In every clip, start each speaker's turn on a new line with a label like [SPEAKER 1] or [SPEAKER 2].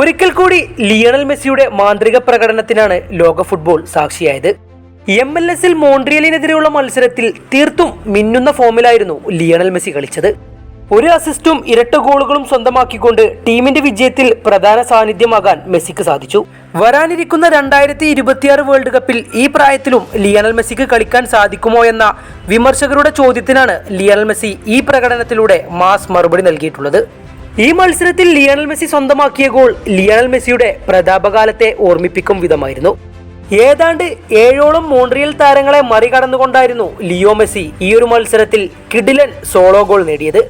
[SPEAKER 1] ഒരിക്കൽ കൂടി ലിയണൽ മെസ്സിയുടെ മാന്ത്രിക പ്രകടനത്തിനാണ് ലോക ഫുട്ബോൾ സാക്ഷിയായത്. എം എൽ എസിൽ മോൺട്രിയലിനെതിരെയുള്ള മത്സരത്തിൽ തീർത്തും മിന്നുന്ന ഫോമിലായിരുന്നു ലിയണൽ മെസ്സി കളിച്ചത്. ഒരു അസിസ്റ്റും ഇരട്ട ഗോളുകളും സ്വന്തമാക്കിക്കൊണ്ട് ടീമിന്റെ വിജയത്തിൽ പ്രധാന സാന്നിധ്യമാകാൻ മെസ്സിക്ക് സാധിച്ചു. വരാനിരിക്കുന്ന രണ്ടായിരത്തി ഇരുപത്തിയാറ് വേൾഡ് കപ്പിൽ ഈ പ്രായത്തിലും ലിയണൽ മെസ്സിക്ക് കളിക്കാൻ സാധിക്കുമോ എന്ന വിമർശകരുടെ ചോദ്യത്തിനാണ് ലിയണൽ മെസ്സി ഈ പ്രകടനത്തിലൂടെ മാസ് മറുപടി നൽകിയിട്ടുള്ളത്. ഈ മത്സരത്തിൽ ലിയണൽ മെസ്സി സ്വന്തമാക്കിയ ഗോൾ ലിയണൽ മെസ്സിയുടെ പ്രതാപകാലത്തെ ഓർമ്മിപ്പിക്കും വിധമായിരുന്നു. ഏതാണ്ട് ഏഴോളം മോൺട്രിയൽ താരങ്ങളെ മറികടന്നുകൊണ്ടായിരുന്നു ലിയോ മെസ്സി ഈ ഒരു മത്സരത്തിൽ കിഡിലൻ സോളോ ഗോൾ നേടിയത്.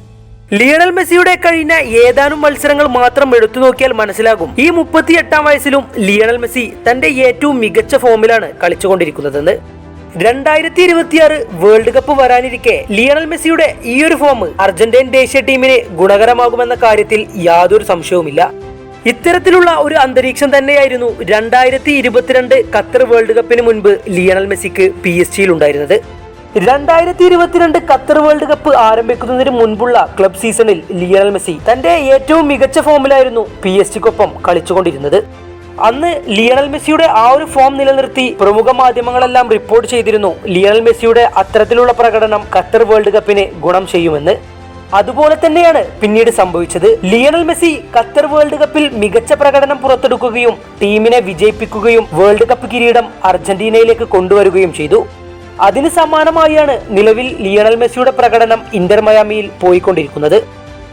[SPEAKER 1] ലിയണൽ മെസ്സിയുടെ കഴിഞ്ഞ ഏതാനും മത്സരങ്ങൾ മാത്രം എടുത്തു നോക്കിയാൽ മനസ്സിലാകും. ഈ മുപ്പത്തിയെട്ടാം വയസ്സിലും ലിയണൽ മെസ്സി തന്റെ ഏറ്റവും മികച്ച ഫോമിലാണ് കളിച്ചുകൊണ്ടിരിക്കുന്നതെന്ന്. രണ്ടായിരത്തി ഇരുപത്തിയാറ് വേൾഡ് കപ്പ് വരാനിരിക്കെ ലിയണൽ മെസ്സിയുടെ ഈ ഒരു ഫോം അർജന്റീൻ ദേശീയ ടീമിന് ഗുണകരമാകുമെന്ന കാര്യത്തിൽ യാതൊരു സംശയവുമില്ല. ഇത്തരത്തിലുള്ള ഒരു അന്തരീക്ഷം തന്നെയായിരുന്നു രണ്ടായിരത്തി ഇരുപത്തിരണ്ട് ഖത്തർ വേൾഡ് കപ്പിന് മുൻപ് ലിയണൽ മെസ്സിക്ക് പി എസ് ജിയിൽ ഉണ്ടായിരുന്നത്. രണ്ടായിരത്തി ഇരുപത്തിരണ്ട് ഖത്തർ വേൾഡ് കപ്പ് ആരംഭിക്കുന്നതിന് മുൻപുള്ള ക്ലബ് സീസണിൽ ലിയണൽ മെസ്സി തന്റെ ഏറ്റവും മികച്ച ഫോമിലായിരുന്നു പി എസ് ജിക്കൊപ്പം കളിച്ചുകൊണ്ടിരുന്നത്. അന്ന് ലിയണൽ മെസ്സിയുടെ ആ ഒരു ഫോം നിലനിർത്തി പ്രമുഖ മാധ്യമങ്ങളെല്ലാം റിപ്പോർട്ട് ചെയ്തിരുന്നു. ലിയണൽ മെസ്സിയുടെ അത്തരത്തിലുള്ള പ്രകടനം ഖത്തർ വേൾഡ് കപ്പിന് ഗുണം ചെയ്യുമെന്ന്. അതുപോലെ തന്നെയാണ് പിന്നീട് സംഭവിച്ചത്. ലിയണൽ മെസ്സി ഖത്തർ വേൾഡ് കപ്പിൽ മികച്ച പ്രകടനം പുറത്തെടുക്കുകയും ടീമിനെ വിജയിപ്പിക്കുകയും വേൾഡ് കപ്പ് കിരീടം അർജന്റീനയിലേക്ക് കൊണ്ടുവരികയും ചെയ്തു. അതിന് സമാനമായാണ് നിലവിൽ ലിയണൽ മെസ്സിയുടെ പ്രകടനം ഇന്റർ മയാമിയിൽ പോയിക്കൊണ്ടിരിക്കുന്നത്.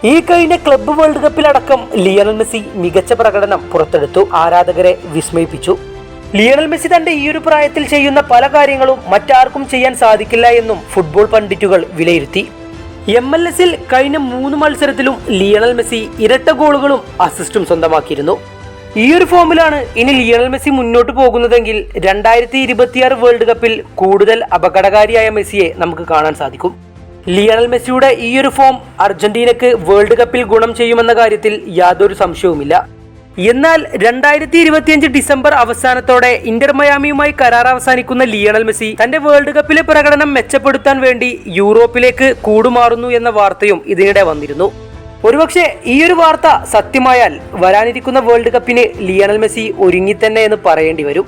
[SPEAKER 1] ഈ കഴിഞ്ഞ ക്ലബ്ബ് വേൾഡ് കപ്പിലടക്കം ലിയണൽ മെസ്സി മികച്ച പ്രകടനം പുറത്തെടുത്തു. ആരാധകരെ വിസ്മയിപ്പിച്ചു. ലിയണൽ മെസ്സി തന്റെ ഈ ഒരു പ്രായത്തിൽ ചെയ്യുന്ന പല കാര്യങ്ങളും മറ്റാർക്കും ചെയ്യാൻ സാധിക്കില്ല എന്നും ഫുട്ബോൾ പണ്ഡിറ്റുകൾ വിലയിരുത്തി. എം എൽ എസിൽ കഴിഞ്ഞ മൂന്ന് മത്സരത്തിലും ലിയണൽ മെസ്സി ഇരട്ട ഗോളുകളും അസിസ്റ്റും സ്വന്തമാക്കിയിരുന്നു. ഈ ഒരു ഫോമിലാണ് ഇനി ലിയണൽ മെസ്സി മുന്നോട്ട് പോകുന്നതെങ്കിൽ രണ്ടായിരത്തി ഇരുപത്തിയാറ് വേൾഡ് കപ്പിൽ കൂടുതൽ അപകടകാരിയായ മെസ്സിയെ നമുക്ക് കാണാൻ സാധിക്കും. ലിയണൽ മെസ്സിയുടെ ഈ ഒരു ഫോം അർജന്റീനക്ക് വേൾഡ് കപ്പിൽ ഗുണം ചെയ്യുമെന്ന കാര്യത്തിൽ യാതൊരു സംശയവുമില്ല. എന്നാൽ രണ്ടായിരത്തി ഇരുപത്തിയഞ്ച് ഡിസംബർ അവസാനത്തോടെ ഇന്റർ മയാമിയുമായി കരാർ അവസാനിക്കുന്ന ലിയണൽ മെസ്സി തന്റെ വേൾഡ് കപ്പിലെ പ്രകടനം മെച്ചപ്പെടുത്താൻ വേണ്ടി യൂറോപ്പിലേക്ക് കൂടുമാറുന്നു എന്ന വാർത്തയും ഇതിനിടെ വന്നിരുന്നു. ഒരുപക്ഷെ ഈ ഒരു വാർത്ത സത്യമായാൽ വരാനിരിക്കുന്ന വേൾഡ് കപ്പിന് ലിയണൽ മെസ്സി ഒരുങ്ങി തന്നെ എന്ന് പറയേണ്ടി വരും.